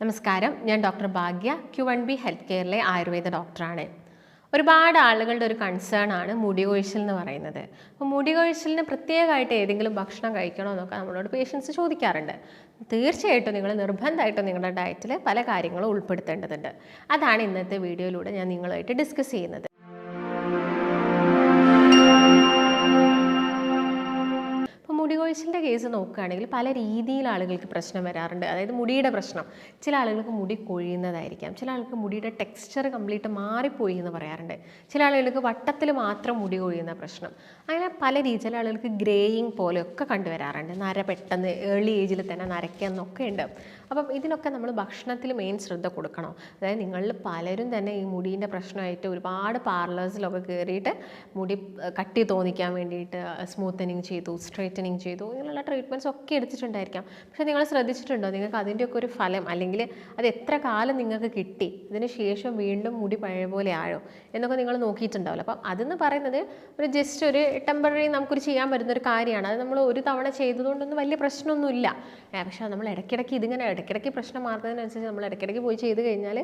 നമസ്കാരം. ഞാൻ doctor Bhagya Q one B health കെയറിലെ Ayurveda ഡോക്ടറാണ്. ഒരുപാട് ആളുകളുടെ ഒരു കൺസേൺ ആണ് മുടി കൊഴിച്ചിൽ എന്ന് പറയുന്നത്. അപ്പോൾ മുടി കൊഴിച്ചിലിന് പ്രത്യേകമായിട്ട് ഏതെങ്കിലും ഭക്ഷണം കഴിക്കണോ എന്നൊക്കെ നമ്മളോട് പേഷ്യൻസ് ചോദിക്കാറുണ്ട്. തീർച്ചയായിട്ടും നിങ്ങൾ നിർബന്ധമായിട്ടും നിങ്ങളുടെ ഡയറ്റിൽ പല കാര്യങ്ങളും ഉൾപ്പെടുത്തേണ്ടതുണ്ട്. അതാണ് ഇന്നത്തെ വീഡിയോയിലൂടെ ഞാൻ നിങ്ങളുമായിട്ട് ഡിസ്കസ് ചെയ്യുന്നത്. മുടി കൊഴിച്ചിലിന്റെ കേസ് നോക്കുകയാണെങ്കിൽ പല രീതിയിൽ ആളുകൾക്ക് പ്രശ്നം വരാറുണ്ട്. അതായത് മുടിയുടെ പ്രശ്നം. ചില ആളുകൾക്ക് മുടി കൊഴിയുന്നതായിരിക്കാം. ചില ആൾക്ക് മുടിയുടെ ടെക്സ്ചർ കംപ്ലീറ്റ് മാറിപ്പോയി എന്ന് പറയാറുണ്ട്. ചില ആളുകൾക്ക് വട്ടത്തിൽ മാത്രം മുടി കൊഴിയുന്ന പ്രശ്നം. അങ്ങനെ പല രീതി ചില ആളുകൾക്ക് ഗ്രേയിങ് പോലെയൊക്കെ കണ്ടുവരാറുണ്ട്. നര പെട്ടെന്ന് ഏർലി ഏജിൽ തന്നെ നരയ്ക്കുന്നൊക്കെ ഉണ്ട്. അപ്പം ഇതിനൊക്കെ നമ്മൾ ഭക്ഷണത്തിൽ മെയിൻ ശ്രദ്ധ കൊടുക്കണം. അതായത് നിങ്ങളിൽ പലരും തന്നെ ഈ മുടീന്റെ പ്രശ്നമായിട്ട് ഒരുപാട് പാർലേഴ്സിലൊക്കെ കയറിയിട്ട് മുടി കട്ടി തോന്നിക്കാൻ വേണ്ടിയിട്ട് സ്മൂത്തനിങ് ചെയ്തു സ്ട്രൈറ്റനിങ് ചെയ്തു. ഇങ്ങനെയുള്ള ട്രീറ്റ്മെന്റ്സ് ഒക്കെ എടുത്തിട്ടുണ്ടായിരിക്കാം. പക്ഷെ നിങ്ങൾ ശ്രദ്ധിച്ചിട്ടുണ്ടോ? നിങ്ങൾക്ക് അതിന്റെയൊക്കെ ഒരു ഫലം അല്ലെങ്കിൽ അത് എത്ര കാലം നിങ്ങൾക്ക് കിട്ടി? ഇതിന് ശേഷം വീണ്ടും മുടി പഴയ പോലെ ആയോ? എന്നൊക്കെ നിങ്ങൾ നോക്കിയിട്ടുണ്ടാവില്ല. അപ്പം അതെന്ന് പറയുന്നത് ഒരു ജസ്റ്റ് ഒരു ടെമ്പററി നമുക്കൊരു ചെയ്യാൻ പറ്റുന്ന ഒരു കാര്യമാണ്. അത് നമ്മൾ ഒരു തവണ ചെയ്തതുകൊണ്ടൊന്നും വലിയ പ്രശ്നമൊന്നുമില്ല. പക്ഷേ നമ്മൾ ഇടയ്ക്കിടയ്ക്ക് ഇതിങ്ങനെ ഇടയ്ക്കിടയ്ക്ക് പ്രശ്നം മാറുന്നതിനനുസരിച്ച് നമ്മൾ ഇടയ്ക്കിടയ്ക്ക് പോയി ചെയ്ത് കഴിഞ്ഞാൽ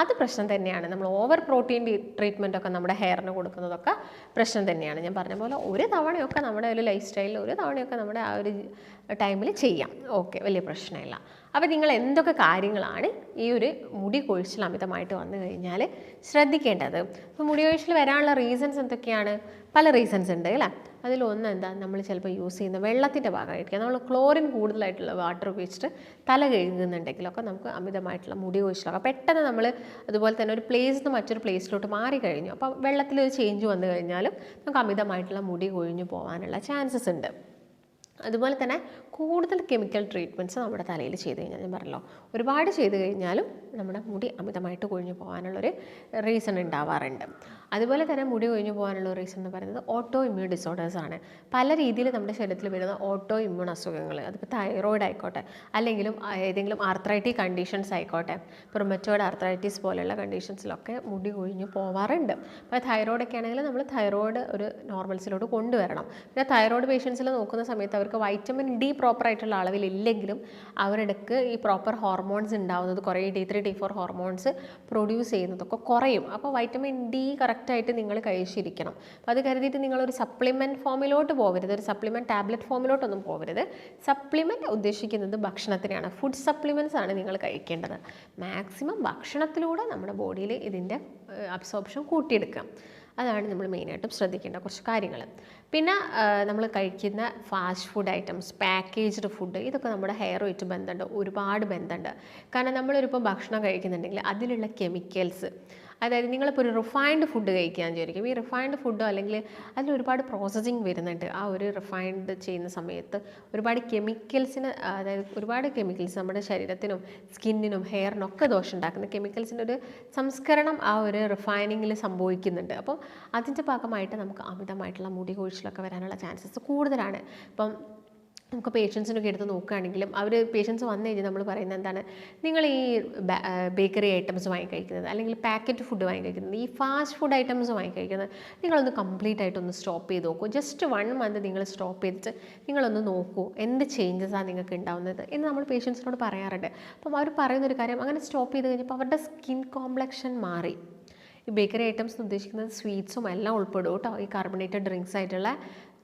അത് പ്രശ്നം തന്നെയാണ്. നമ്മൾ ഓവർ പ്രോട്ടീൻ ട്രീറ്റ്മെന്റ് ഒക്കെ നമ്മുടെ ഹെയറിന് കൊടുക്കുന്നതൊക്കെ പ്രശ്നം തന്നെയാണ്. ഞാൻ പറഞ്ഞ പോലെ ഒരു തവണയൊക്കെ നമ്മുടെ ഒരു ലൈഫ് സ്റ്റൈലിൽ ഒരു തവണയൊക്കെ നമ്മുടെ ആ ഒരു ടൈമിൽ ചെയ്യാം. ഓക്കെ വലിയ പ്രശ്നമില്ല. അപ്പോൾ നിങ്ങൾ എന്തൊക്കെ കാര്യങ്ങളാണ് ഈ ഒരു മുടി കൊഴിച്ചിൽ അമിതമായിട്ട് വന്നു കഴിഞ്ഞാൽ ശ്രദ്ധിക്കേണ്ടത്? അപ്പോൾ മുടി കൊഴിച്ചിൽ വരാനുള്ള റീസൺസ് എന്തൊക്കെയാണ്? പല റീസൺസ് ഉണ്ട് അല്ലേ? അതിലൊന്ന് എന്താ? നമ്മൾ ചിലപ്പോൾ യൂസ് ചെയ്യുന്ന വെള്ളത്തിന്റെ ഭാഗമായിരിക്കാം. നമ്മൾ ക്ലോറിൻ കൂടുതലായിട്ടുള്ള വാട്ടർ ഉപയോഗിച്ചിട്ട് തല കഴുകുന്നുണ്ടെങ്കിലൊക്കെ നമുക്ക് അമിതമായിട്ടുള്ള മുടി കൊഴിച്ചിലൊക്കെ പെട്ടെന്ന് നമ്മൾ അതുപോലെ തന്നെ ഒരു പ്ലേസിൽ നിന്ന് മറ്റൊരു പ്ലേസിലോട്ട് മാറി കഴിഞ്ഞു. അപ്പോൾ വെള്ളത്തിൽ ഒരു ചേഞ്ച് വന്നു കഴിഞ്ഞാലും നമുക്ക് അമിതമായിട്ടുള്ള മുടി കൊഴിഞ്ഞു പോകാനുള്ള ചാൻസസ് ഉണ്ട്. അതുപോലെ തന്നെ കൂടുതൽ കെമിക്കൽ ട്രീറ്റ്മെന്റ്സ് നമ്മുടെ തലയിൽ ചെയ്ത് കഴിഞ്ഞാൽ ഞാൻ പറഞ്ഞല്ലോ ഒരുപാട് ചെയ്ത് കഴിഞ്ഞാലും നമ്മുടെ മുടി അമിതമായിട്ട് കൊഴിഞ്ഞു പോകാനുള്ളൊരു റീസൺ ഉണ്ടാവാറുണ്ട്. അതുപോലെ തന്നെ മുടി കൊഴിഞ്ഞു പോകാനുള്ള റീസൺ എന്ന് പറയുന്നത് ഓട്ടോ ഇമ്മ്യൂൺ ഡിസോർഡേഴ്സ് ആണ്. പല രീതിയിൽ നമ്മുടെ ശരീരത്തിൽ വരുന്ന ഓട്ടോ ഇമ്മ്യൂൺ അസുഖങ്ങൾ അതിപ്പോൾ തൈറോയിഡ് ആയിക്കോട്ടെ അല്ലെങ്കിലും ഏതെങ്കിലും ആർത്രൈറ്റിക് കണ്ടീഷൻസ് ആയിക്കോട്ടെ പ്രൊമറ്റോയിഡ് ആർത്രൈറ്റിസ് പോലെയുള്ള കണ്ടീഷൻസിലൊക്കെ മുടി കൊഴിഞ്ഞു പോവാറുണ്ട്. അപ്പോൾ തൈറോയിഡൊക്കെ ആണെങ്കിൽ നമ്മൾ തൈറോയിഡ് ഒരു നോർമൽസിലോട്ട് കൊണ്ടുവരണം. പിന്നെ തൈറോയിഡ് പേഷ്യൻസിൽ നോക്കുന്ന സമയത്ത് അവർക്ക് വൈറ്റമിൻ ഡി അളവിൽ ഇല്ലെങ്കിലും അവരുടെക്ക് ഈ പ്രോപ്പർ ഹോർമോൺസ് ഉണ്ടാവുന്നത് കുറേ D three D four hormones produce ചെയ്യുന്നതൊക്കെ കുറയും. അപ്പോൾ വൈറ്റമിൻ ഡി കറക്റ്റായിട്ട് നിങ്ങൾ കഴിച്ചിരിക്കണം. അപ്പോൾ അത് കരുതിയിട്ട് നിങ്ങളൊരു സപ്ലിമെന്റ് ഫോമിലോട്ട് പോകരുത്. ഒരു സപ്ലിമെന്റ് ടാബ്ലറ്റ് ഫോമിലോട്ടൊന്നും പോകരുത്. സപ്ലിമെന്റ് ഉദ്ദേശിക്കുന്നത് ഭക്ഷണത്തിനെയാണ് ഫുഡ് സപ്ലിമെന്റ്സ് ആണ് നിങ്ങൾ കഴിക്കേണ്ടത്. മാക്സിമം ഭക്ഷണത്തിലൂടെ നമ്മുടെ ബോഡിയിൽ ഇതിന്റെ അബ്സോർപ്ഷൻ കൂട്ടിയെടുക്കാം അതാണ് നമ്മൾ മെയിനായിട്ടും ശ്രദ്ധിക്കേണ്ട കുറച്ച് കാര്യങ്ങൾ. പിന്നെ നമ്മൾ കഴിക്കുന്ന fast food items packaged food ഇതൊക്കെ നമ്മുടെ ഹെയറുമായിട്ട് ബന്ധമുണ്ട്. ഒരുപാട് ബന്ധമുണ്ട്. കാരണം നമ്മളൊരിപ്പം ഭക്ഷണം കഴിക്കുന്നുണ്ടെങ്കിൽ അതിലുള്ള കെമിക്കൽസ് അതായത് നിങ്ങളിപ്പോൾ ഒരു റിഫൈൻഡ് ഫുഡ് കഴിക്കാൻ വിചാരിക്കും. ഈ റിഫൈൻഡ് ഫുഡോ അല്ലെങ്കിൽ അതിൽ ഒരുപാട് പ്രോസസ്സിങ് വരുന്നുണ്ട്. ആ ഒരു റിഫൈൻഡ് ചെയ്യുന്ന സമയത്ത് ഒരുപാട് കെമിക്കൽസിന് അതായത് ഒരുപാട് കെമിക്കൽസ് നമ്മുടെ ശരീരത്തിനും സ്കിന്നിനും ഹെയറിനൊക്കെ ദോഷം ഉണ്ടാക്കുന്ന കെമിക്കൽസിന്റെ ഒരു സംസ്കരണം ആ ഒരു റിഫൈനിങ്ങിൽ സംഭവിക്കുന്നുണ്ട്. അപ്പം അതിന്റെ ഭാഗമായിട്ട് നമുക്ക് അമിതമായിട്ടുള്ള മുടി കൊഴിച്ചിലൊക്കെ വരാനുള്ള ചാൻസസ് കൂടുതലാണ്. ഇപ്പം നമുക്ക് പേഷ്യൻസിനൊക്കെ എടുത്ത് നോക്കുകയാണെങ്കിലും അവർ പേഷ്യൻസ് വന്നു കഴിഞ്ഞാൽ നമ്മൾ പറയുന്നത് എന്താണ്? നിങ്ങൾ ഈ ബേക്കറി ഐറ്റംസ് വാങ്ങി കഴിക്കുന്നത് അല്ലെങ്കിൽ പാക്കറ്റ് ഫുഡ് വാങ്ങി കഴിക്കുന്നത് ഈ ഫാസ്റ്റ് ഫുഡ് ഐറ്റംസ് വാങ്ങി കഴിക്കുന്നത് നിങ്ങളൊന്ന് കംപ്ലീറ്റ് ആയിട്ടൊന്ന് സ്റ്റോപ്പ് ചെയ്ത് നോക്കൂ. ജസ്റ്റ് വൺ മന്ത് നിങ്ങൾ സ്റ്റോപ്പ് ചെയ്തിട്ട് നിങ്ങളൊന്ന് നോക്കൂ എന്ത് ചേഞ്ചസാണ് നിങ്ങൾക്ക് ഉണ്ടാവുന്നത് എന്ന് നമ്മൾ പേഷ്യൻസിനോട് പറയാറുണ്ട്. അപ്പം അവർ പറയുന്നൊരു കാര്യം അങ്ങനെ സ്റ്റോപ്പ് ചെയ്ത് കഴിഞ്ഞപ്പോൾ അവരുടെ സ്കിൻ കോംപ്ലക്ഷൻ മാറി. ഈ ബേക്കറി ഐറ്റംസ് ഉദ്ദേശിക്കുന്നത് സ്വീറ്റ്സും എല്ലാം ഉൾപ്പെടും കേട്ടോ. ഈ കാർബണേറ്റഡ് ഡ്രിങ്ക്സ് ആയിട്ടുള്ള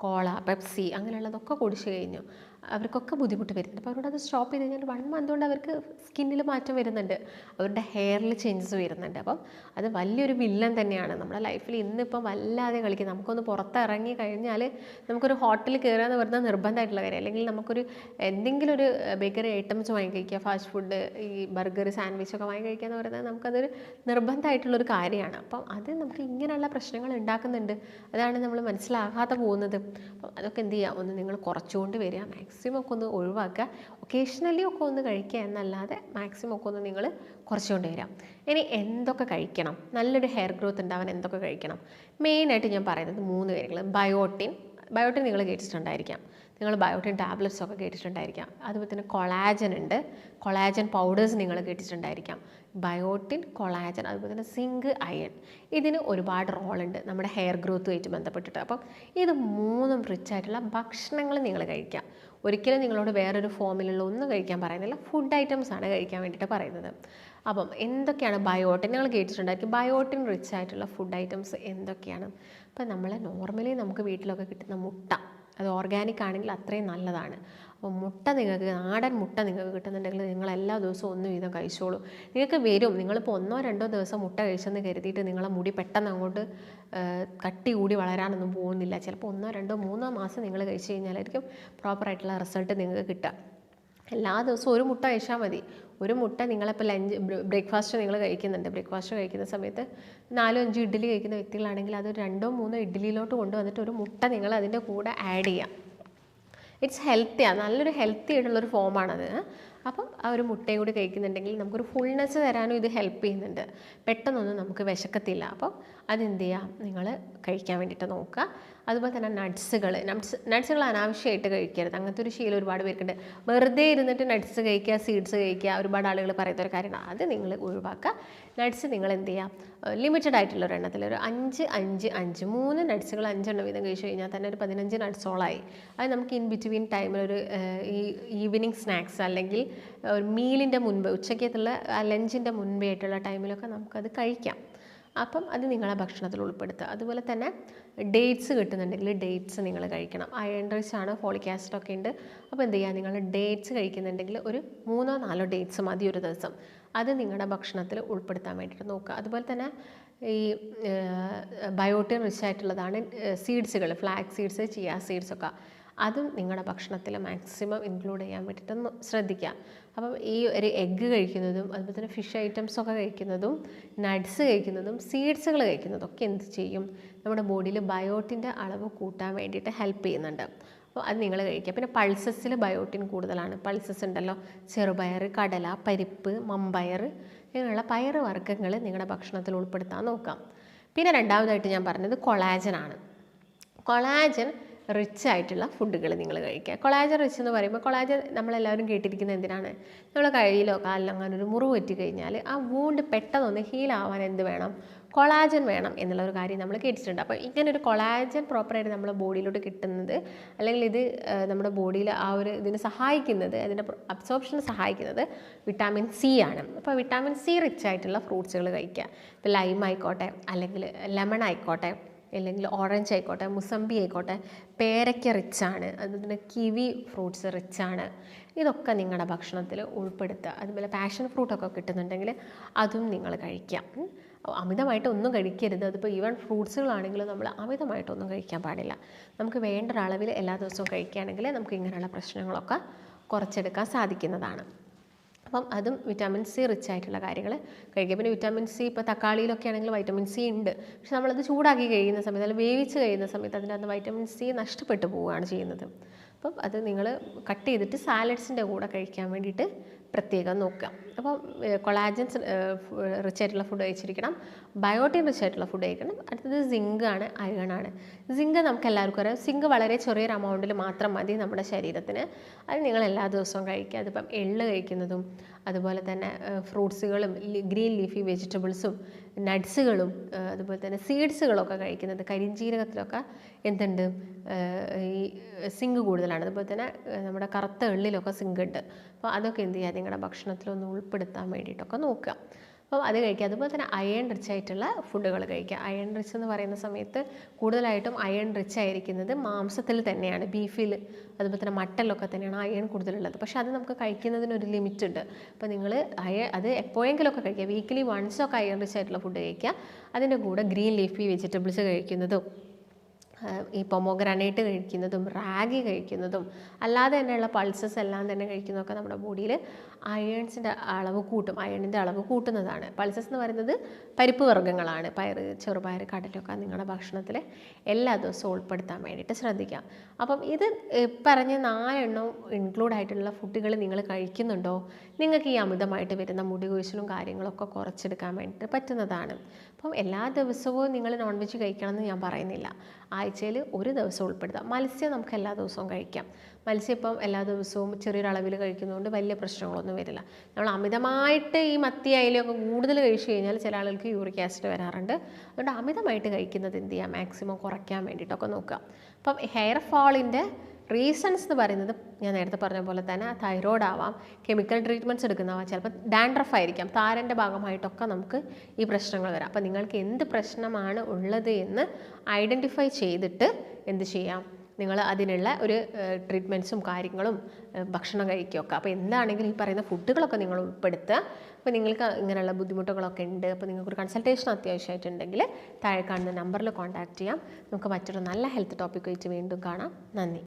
കോള പെപ്സി അങ്ങനെയുള്ളതൊക്കെ കുടിച്ചു കഴിഞ്ഞു. അവർക്കൊക്കെ ബുദ്ധിമുട്ട് വരുന്നുണ്ട്. അപ്പോൾ അവരോട് അത് സ്റ്റോപ്പ് ചെയ്ത് കഴിഞ്ഞാൽ വൺ മന്ത് കൊണ്ട് അവർക്ക് സ്കിന്നിൽ മാറ്റം വരുന്നുണ്ട്. അവരുടെ ഹെയറിൽ ചേഞ്ചസ് വരുന്നുണ്ട്. അപ്പം അത് വലിയൊരു വില്ലൻ തന്നെയാണ്. നമ്മുടെ ലൈഫിൽ ഇന്നിപ്പം വല്ലാതെ കളിക്കും. നമുക്കൊന്ന് പുറത്തിറങ്ങി കഴിഞ്ഞാൽ നമുക്കൊരു ഹോട്ടലിൽ കയറുക എന്ന് പറയുന്നത് നിർബന്ധമായിട്ടുള്ള കാര്യം. അല്ലെങ്കിൽ നമുക്കൊരു എന്തെങ്കിലും ഒരു ബേക്കറി ഐറ്റംസ് വാങ്ങി കഴിക്കുക. ഫാസ്റ്റ് ഫുഡ് ഈ ബർഗർ സാൻഡ്വിച്ച് ഒക്കെ വാങ്ങി കഴിക്കുക എന്ന് പറയുന്നത് നമുക്കതൊരു നിർബന്ധമായിട്ടുള്ളൊരു കാര്യമാണ്. അപ്പം അത് നമുക്ക് ഇങ്ങനെയുള്ള പ്രശ്നങ്ങൾ ഉണ്ടാക്കുന്നുണ്ട്. അതാണ് നമ്മൾ മനസ്സിലാകാതെ പോകുന്നത്. അപ്പം അതൊക്കെ എന്ത് ചെയ്യുക ഒന്ന് നിങ്ങൾ കുറച്ചുകൊണ്ട് വരിക. മാക്സിമം ഒക്കെ ഒന്ന് ഒഴിവാക്കുക. ഒക്കേഷണലി ഒക്കെ ഒന്ന് കഴിക്കുക എന്നല്ലാതെ മാക്സിമം ഒക്കെ ഒന്ന് നിങ്ങൾ കുറച്ചുകൊണ്ട് വരിക. ഇനി എന്തൊക്കെ കഴിക്കണം? നല്ലൊരു ഹെയർ ഗ്രോത്ത് ഉണ്ടാവാൻ എന്തൊക്കെ കഴിക്കണം? മെയിനായിട്ട് ഞാൻ പറയുന്നത് മൂന്ന് കാര്യങ്ങൾ ബയോട്ടിൻ ബയോട്ടിൻ നിങ്ങൾ കേട്ടിട്ടുണ്ടായിരിക്കാം. നിങ്ങൾ ബയോട്ടിൻ ടാബ്ലറ്റ്സ് ഒക്കെ കേട്ടിട്ടുണ്ടായിരിക്കാം. അതുപോലെ തന്നെ കൊളാജൻ ഉണ്ട്. കൊളാജൻ പൗഡേഴ്സ് നിങ്ങൾ കേട്ടിട്ടുണ്ടായിരിക്കാം. ബയോട്ടിൻ കൊളാജൻ അതുപോലെ തന്നെ സിങ്ക് അയൺ. ഇതിന് ഒരുപാട് റോളുണ്ട് നമ്മുടെ ഹെയർ ഗ്രോത്തുമായിട്ട് ബന്ധപ്പെട്ടിട്ട്. അപ്പം ഇത് മൂന്നും റിച്ച് ആയിട്ടുള്ള ഭക്ഷണങ്ങൾ നിങ്ങൾ കഴിക്കുക ഒരിക്കലും നിങ്ങളോട് വേറൊരു ഫോമിലുള്ള ഒന്നും കഴിക്കാൻ പറയുന്നില്ല. ഫുഡ് ഐറ്റംസ് ആണ് കഴിക്കാൻ വേണ്ടിയിട്ട് പറയുന്നത്. അപ്പം എന്തൊക്കെയാണ് ബയോട്ടിൻ? നിങ്ങൾ കേട്ടിട്ടുണ്ടായിരിക്കും. ബയോട്ടിൻ റിച്ച് ആയിട്ടുള്ള ഫുഡ് ഐറ്റംസ് എന്തൊക്കെയാണ്? അപ്പം നമ്മളെ നോർമലി നമുക്ക് വീട്ടിലൊക്കെ കിട്ടുന്ന മുട്ട. അത് ഓർഗാനിക് ആണെങ്കിൽ അത്രയും നല്ലതാണ്. അപ്പോൾ മുട്ട നിങ്ങൾക്ക് നാടൻ മുട്ട നിങ്ങൾക്ക് കിട്ടുന്നുണ്ടെങ്കിൽ നിങ്ങൾ എല്ലാ ദിവസവും ഒന്ന് വീതം കഴിച്ചോളൂ. നിങ്ങൾക്ക് വരും. നിങ്ങളിപ്പോൾ ഒന്നോ രണ്ടോ ദിവസം മുട്ട കഴിച്ചെന്ന് കരുതിയിട്ട് നിങ്ങളെ മുടി പെട്ടെന്ന് അങ്ങോട്ട് കട്ടി കൂടി വളരാനൊന്നും പോകുന്നില്ല. ചിലപ്പോൾ ഒന്നോ രണ്ടോ മൂന്നോ മാസം നിങ്ങൾ കഴിച്ച് കഴിഞ്ഞാലായിരിക്കും പ്രോപ്പറായിട്ടുള്ള റിസൾട്ട് നിങ്ങൾക്ക് കിട്ടുക. എല്ലാ ദിവസവും ഒരു മുട്ട കഴിച്ചാൽ മതി. ഒരു മുട്ട നിങ്ങളിപ്പോൾ ലഞ്ച് ബ്രേക്ക്ഫാസ്റ്റ് നിങ്ങൾ കഴിക്കുന്നുണ്ട്. ബ്രേക്ക്ഫാസ്റ്റ് കഴിക്കുന്ന സമയത്ത് നാലോ അഞ്ചോ ഇഡ്ഡലി കഴിക്കുന്ന വ്യക്തികളാണെങ്കിൽ അത് രണ്ടോ മൂന്നോ ഇഡ്ഡലിയിലോട്ട് കൊണ്ടുവന്നിട്ട് ഒരു മുട്ട നിങ്ങൾ അതിന്റെ കൂടെ ആഡ് ചെയ്യാം. ഇറ്റ്സ് ഹെൽത്തിയാണ് നല്ലൊരു ഹെൽത്തി ആയിട്ടുള്ളൊരു ഫോമാണത് അപ്പം ആ ഒരു മുട്ടയും കൂടി കഴിക്കുന്നുണ്ടെങ്കിൽ നമുക്കൊരു ഫുൾനെസ് തരാനും ഇത് ഹെൽപ്പ് ചെയ്യുന്നുണ്ട്. പെട്ടെന്നൊന്നും നമുക്ക് വിശക്കത്തില്ല. അപ്പം അതെന്ത് ചെയ്യുക നിങ്ങൾ കഴിക്കാൻ വേണ്ടിയിട്ട് നോക്കുക. അതുപോലെ തന്നെ നട്ട്സുകൾ നട്ട്സ് നട്ട്സുകൾ അനാവശ്യമായിട്ട് കഴിക്കരുത്. അങ്ങനത്തെ ഒരു ശീലം ഒരുപാട് പേർക്കുണ്ട്. വെറുതെ ഇരുന്നിട്ട് നട്ട്സ് കഴിക്കുക സീഡ്സ് കഴിക്കുക ഒരുപാട് ആളുകൾ പറയുന്ന ഒരു കാര്യമാണ്. അത് നിങ്ങൾ ഒഴിവാക്കുക. നട്ട്സ് നിങ്ങൾ എന്ത് ചെയ്യുക ലിമിറ്റഡ് ആയിട്ടുള്ള ഒരു എണ്ണത്തിൽ ഒരു അഞ്ച് അഞ്ച് അഞ്ച് മൂന്ന് നട്ട്സുകൾ അഞ്ചെണ്ണം വീതം കഴിച്ചു കഴിഞ്ഞാൽ തന്നെ ഒരു പതിനഞ്ച് നട്ട്സോളായി. അത് നമുക്ക് ഇൻ ബിറ്റ്വീൻ ടൈമിൽ ഒരു ഈ ഈവനിങ് സ്നാക്സ് അല്ലെങ്കിൽ ഒരു മീലിന്റെ മുൻപ് ഉച്ചക്കത്തുള്ള ലഞ്ചിന്റെ മുൻപേ ആയിട്ടുള്ള ടൈമിലൊക്കെ നമുക്കത് കഴിക്കാം. അപ്പം അത് നിങ്ങളെ ഭക്ഷണത്തിൽ ഉൾപ്പെടുത്തുക. അതുപോലെ തന്നെ ഡേറ്റ്സ് കിട്ടുന്നുണ്ടെങ്കിൽ ഡേറ്റ്സ് നിങ്ങൾ കഴിക്കണം. അയൺ റിച്ച് ആണ് ഫോളിക് ആസിഡ് ഒക്കെ ഉണ്ട്. അപ്പോൾ എന്ത് ചെയ്യുക? നിങ്ങൾ ഡേറ്റ്സ് കഴിക്കുന്നുണ്ടെങ്കിൽ ഒരു മൂന്നോ നാലോ ഡേറ്റ്സ് മതി ഒരു ദിവസം. അത് നിങ്ങളുടെ ഭക്ഷണത്തിൽ ഉൾപ്പെടുത്താൻ വേണ്ടിയിട്ട് നോക്കുക. അതുപോലെ തന്നെ ഈ ബയോട്ടിൻ റിച്ച് ആയിട്ടുള്ളതാണ് സീഡ്സുകൾ ഫ്ലാക്സ് സീഡ്സ് ചിയാ സീഡ്സ് ഒക്കെ. അതും നിങ്ങളുടെ ഭക്ഷണത്തിൽ മാക്സിമം ഇൻക്ലൂഡ് ചെയ്യാൻ വേണ്ടിയിട്ട് ഒന്ന് ശ്രദ്ധിക്കുക. അപ്പം ഈ ഒരു എഗ്ഗ് കഴിക്കുന്നതും അതുപോലെ തന്നെ ഫിഷ് ഐറ്റംസ് ഒക്കെ കഴിക്കുന്നതും നട്ട്സ് കഴിക്കുന്നതും സീഡ്സുകൾ കഴിക്കുന്നതും ഒക്കെ എന്ത് ചെയ്യും? നമ്മുടെ ബോഡിയിൽ ബയോട്ടിന്റെ അളവ് കൂട്ടാൻ വേണ്ടിയിട്ട് ഹെൽപ്പ് ചെയ്യുന്നുണ്ട്. അപ്പോൾ അത് നിങ്ങൾ കഴിക്കുക. പിന്നെ പൾസസിൽ ബയോട്ടിൻ കൂടുതലാണ്. പൾസസ് ഉണ്ടല്ലോ. ചെറുപയർ കടല പരിപ്പ് മമ്പയർ ഇങ്ങനെയുള്ള പയർ വർഗങ്ങൾ നിങ്ങളുടെ ഭക്ഷണത്തിൽ ഉൾപ്പെടുത്താൻ നോക്കാം. പിന്നെ രണ്ടാമതായിട്ട് ഞാൻ പറഞ്ഞത് കൊളാജനാണ്. കൊളാജൻ റിച്ച് ആയിട്ടുള്ള ഫുഡുകൾ നിങ്ങൾ കഴിക്കുക. കൊളാജൻ റിച്ച് എന്ന് പറയുമ്പോൾ കൊളാജൻ നമ്മളെല്ലാവരും കേട്ടിരിക്കുന്നത് എന്തിനാണ്? നമ്മൾ കയ്യിലോ കാലിലോ അങ്ങനെ ഒരു മുറിവ് പറ്റി കഴിഞ്ഞാൽ ആ വൂണ്ട് പെട്ടെന്നൊന്ന് ഹീലാവാൻ എന്ത് വേണം? കൊളാജൻ വേണം എന്നുള്ള ഒരു കാര്യം നമ്മൾ കേട്ടിട്ടുണ്ട്. അപ്പോൾ ഇങ്ങനെ ഒരു കൊളാജൻ പ്രോപ്പറായിട്ട് നമ്മുടെ ബോഡിയിലോട്ട് കിട്ടുന്നത് അല്ലെങ്കിൽ ഇത് നമ്മുടെ ബോഡിയിൽ ആ ഒരു ഇതിന് സഹായിക്കുന്നത് അതിന്റെ അബ്സോർപ്ഷന് സഹായിക്കുന്നത് വിറ്റാമിൻ സി ആണ്. അപ്പോൾ വിറ്റാമിൻ സി റിച്ച് ആയിട്ടുള്ള ഫ്രൂട്ട്സുകൾ കഴിക്കുക. ഇപ്പോൾ ലൈം ആയിക്കോട്ടെ അല്ലെങ്കിൽ ലെമൺ ആയിക്കോട്ടെ അല്ലെങ്കിൽ ഓറഞ്ച് ആയിക്കോട്ടെ മുസംബി ആയിക്കോട്ടെ പേരയ്ക്ക റിച്ചാണ് അതുപോലെ കിവി ഫ്രൂട്ട്സ് റിച്ചാണ് ഇതൊക്കെ നിങ്ങളുടെ ഭക്ഷണത്തിൽ ഉൾപ്പെടുത്തുക. അതുപോലെ പാഷൻ ഫ്രൂട്ടൊക്കെ കിട്ടുന്നുണ്ടെങ്കിൽ അതും നിങ്ങൾ കഴിക്കാം അമിതമായിട്ട് ഒന്നും കഴിക്കരുത്. അതിപ്പോൾ ഈവൻ ഫ്രൂട്ട്സുകളാണെങ്കിലും നമ്മൾ അമിതമായിട്ടൊന്നും കഴിക്കാൻ പാടില്ല. നമുക്ക് വേണ്ട ഒരളവിൽ എല്ലാ ദിവസവും കഴിക്കുകയാണെങ്കിൽ നമുക്ക് ഇങ്ങനെയുള്ള പ്രശ്നങ്ങളൊക്കെ കുറച്ചെടുക്കാൻ സാധിക്കുന്നതാണ്. അപ്പം അതും വിറ്റാമിൻ സി റിച്ച് ആയിട്ടുള്ള കാര്യങ്ങൾ കഴിക്കുക. പിന്നെ വിറ്റാമിൻ സി ഇപ്പോൾ തക്കാളിയിലൊക്കെ ആണെങ്കിൽ വൈറ്റമിൻ സി ഉണ്ട്. പക്ഷെ നമ്മളത് ചൂടാക്കി കഴിയുന്ന സമയത്ത് അല്ലെങ്കിൽ വേവിച്ച് കഴിയുന്ന സമയത്ത് അതിന്റെ അകത്ത് വൈറ്റമിൻ സി നഷ്ടപ്പെട്ടു പോവുകയാണ് ചെയ്യുന്നത്. അപ്പം അത് നിങ്ങൾ കട്ട് ചെയ്തിട്ട് സാലഡ്സിന്റെ കൂടെ കഴിക്കാൻ വേണ്ടിയിട്ട് പ്രത്യേകം നോക്കുക. അപ്പോൾ കൊളാജൻസ് റിച്ച് ആയിട്ടുള്ള ഫുഡ് കഴിച്ചിരിക്കണം. ബയോട്ടിൻ റിച്ച് ആയിട്ടുള്ള ഫുഡ് കഴിക്കണം. അടുത്തത് സിങ്ക് ആണ് അയൺ ആണ്. സിങ്ക് നമുക്ക് എല്ലാവർക്കും അറിയാം. സിങ്ക് വളരെ ചെറിയൊരു എമൗണ്ടിൽ മാത്രം മതി നമ്മുടെ ശരീരത്തിന്. അത് നിങ്ങൾ എല്ലാ ദിവസവും കഴിക്കുക. അതിപ്പം എള്ള് കഴിക്കുന്നതും അതുപോലെ തന്നെ ഫ്രൂട്ട്സുകളും ഗ്രീൻ ലീഫി വെജിറ്റബിൾസും നട്ട്സുകളും അതുപോലെ തന്നെ സീഡ്സുകളൊക്കെ കഴിക്കുന്നത് കരിഞ്ജീരകത്തിലൊക്കെ എന്തുണ്ട് ഈ സിങ്ക് കൂടുതലാണ്. അതുപോലെ തന്നെ നമ്മുടെ കറുത്ത എള്ളിലൊക്കെ സിങ്ക് ഉണ്ട് അപ്പോൾ അതൊക്കെ എന്ത് ചെയ്യുക നിങ്ങളുടെ ഭക്ഷണത്തിലൊന്ന് ഉൾപ്പെടുത്താൻ വേണ്ടിയിട്ടൊക്കെ നോക്കുക. അപ്പോൾ അത് കഴിക്കുക. അതുപോലെ തന്നെ അയൺ റിച്ച് ആയിട്ടുള്ള ഫുഡുകൾ കഴിക്കുക. അയൺ റിച്ച് എന്ന് പറയുന്ന സമയത്ത് കൂടുതലായിട്ടും അയൺ റിച്ച് ആയിരിക്കുന്നത് മാംസത്തിൽ തന്നെയാണ്. ബീഫിൽ അതുപോലെ തന്നെ മട്ടലൊക്കെ തന്നെയാണ് അയൺ കൂടുതലുള്ളത്. പക്ഷേ അത് നമുക്ക് കഴിക്കുന്നതിന് ഒരു ലിമിറ്റ് ഉണ്ട്. അപ്പോൾ നിങ്ങൾ അയ അത് എപ്പോഴെങ്കിലുമൊക്കെ കഴിക്കുക. വീക്കിലി വൺസ് ഒക്കെ അയൺ റിച്ച് ആയിട്ടുള്ള ഫുഡ് കഴിക്കുക. അതിന്റെ കൂടെ ഗ്രീൻ ലീഫി വെജിറ്റബിൾസ് കഴിക്കുന്നതും. ഈ പൊമോഗ്രാനൈറ്റ് കഴിക്കുന്നതും റാഗി കഴിക്കുന്നതും അല്ലാതെ തന്നെയുള്ള പൾസസ് എല്ലാം തന്നെ കഴിക്കുന്നതൊക്കെ നമ്മുടെ ബോഡിയിൽ അയേൺസിന്റെ അളവ് കൂട്ടും. അയണിന്റെ അളവ് കൂട്ടുന്നതാണ്. പൾസസ് എന്ന് പറയുന്നത് പരിപ്പ് വർഗങ്ങളാണ്. പയർ ചെറുപയർ കടലൊക്കെ നിങ്ങളുടെ ഭക്ഷണത്തിൽ എല്ലാ ദിവസവും ഉൾപ്പെടുത്താൻ വേണ്ടിയിട്ട് ശ്രദ്ധിക്കാം അപ്പം ഇത് പറഞ്ഞ നാലെണ്ണം ഇൻക്ലൂഡ് ആയിട്ടുള്ള ഫുഡുകൾ നിങ്ങൾ കഴിക്കുന്നുണ്ടോ? നിങ്ങൾക്ക് ഈ അമിതമായിട്ട് വരുന്ന മുടി കൊഴിച്ചിലും കാര്യങ്ങളൊക്കെ കുറച്ചെടുക്കാൻ വേണ്ടിയിട്ട് പറ്റുന്നതാണ്. അപ്പം എല്ലാ ദിവസവും നിങ്ങൾ നോൺ വെജ് കഴിക്കണം എന്ന് ഞാൻ പറയുന്നില്ല. ആഴ്ചയിൽ ഒരു ദിവസം ഉൾപ്പെടുത്താം. മത്സ്യം നമുക്ക് എല്ലാ ദിവസവും കഴിക്കാം. മത്സ്യം ഇപ്പം എല്ലാ ദിവസവും ചെറിയൊരളവിൽ കഴിക്കുന്നതുകൊണ്ട് വലിയ പ്രശ്നങ്ങളൊന്നും വരില്ല. നമ്മൾ അമിതമായിട്ട് ഈ മത്തി അയിലൊക്കെ കൂടുതൽ കഴിച്ചു കഴിഞ്ഞാൽ ചില ആളുകൾക്ക് യൂറിക് ആസിഡ് വരാറുണ്ട്. അതുകൊണ്ട് അമിതമായിട്ട് കഴിക്കുന്നത് എന്ത് ചെയ്യാം? മാക്സിമം കുറയ്ക്കാൻ വേണ്ടിയിട്ടൊക്കെ നോക്കുക. അപ്പം ഹെയർ ഫാളിന്റെ റീസൺസ് എന്ന് പറയുന്നത് ഞാൻ നേരത്തെ പറഞ്ഞ പോലെ തന്നെ തൈറോയ്ഡ് ആവാം കെമിക്കൽ ട്രീറ്റ്മെന്റ്സ് എടുക്കുന്നതാവാം. ചിലപ്പോൾ ഡാൻഡ്രഫ് ആയിരിക്കാം. താരന്റെ ഭാഗമായിട്ടൊക്കെ നമുക്ക് ഈ പ്രശ്നങ്ങൾ വരാം. അപ്പോൾ നിങ്ങൾക്ക് എന്ത് പ്രശ്നമാണ് ഉള്ളത് എന്ന് ഐഡന്റിഫൈ ചെയ്തിട്ട് എന്ത് ചെയ്യാം? നിങ്ങൾ അതിനുള്ള ഒരു ട്രീറ്റ്മെന്റ്സും കാര്യങ്ങളും ഭക്ഷണം കഴിക്കുകയൊക്കെ അപ്പോൾ എന്താണെങ്കിലും ഈ പറയുന്ന ഫുഡുകളൊക്കെ നിങ്ങൾ ഉൾപ്പെടുത്തുക. അപ്പോൾ നിങ്ങൾക്ക് ഇങ്ങനെയുള്ള ബുദ്ധിമുട്ടുകളൊക്കെ ഉണ്ട്. അപ്പോൾ നിങ്ങൾക്കൊരു കൺസൾട്ടേഷൻ അത്യാവശ്യമായിട്ടുണ്ടെങ്കിൽ താഴെ കാണുന്ന നമ്പറിൽ കോൺടാക്റ്റ് ചെയ്യാം. നമുക്ക് മറ്റൊരു നല്ല ഹെൽത്ത് ടോപ്പിക് വെച്ച് വീണ്ടും കാണാം. നന്ദി.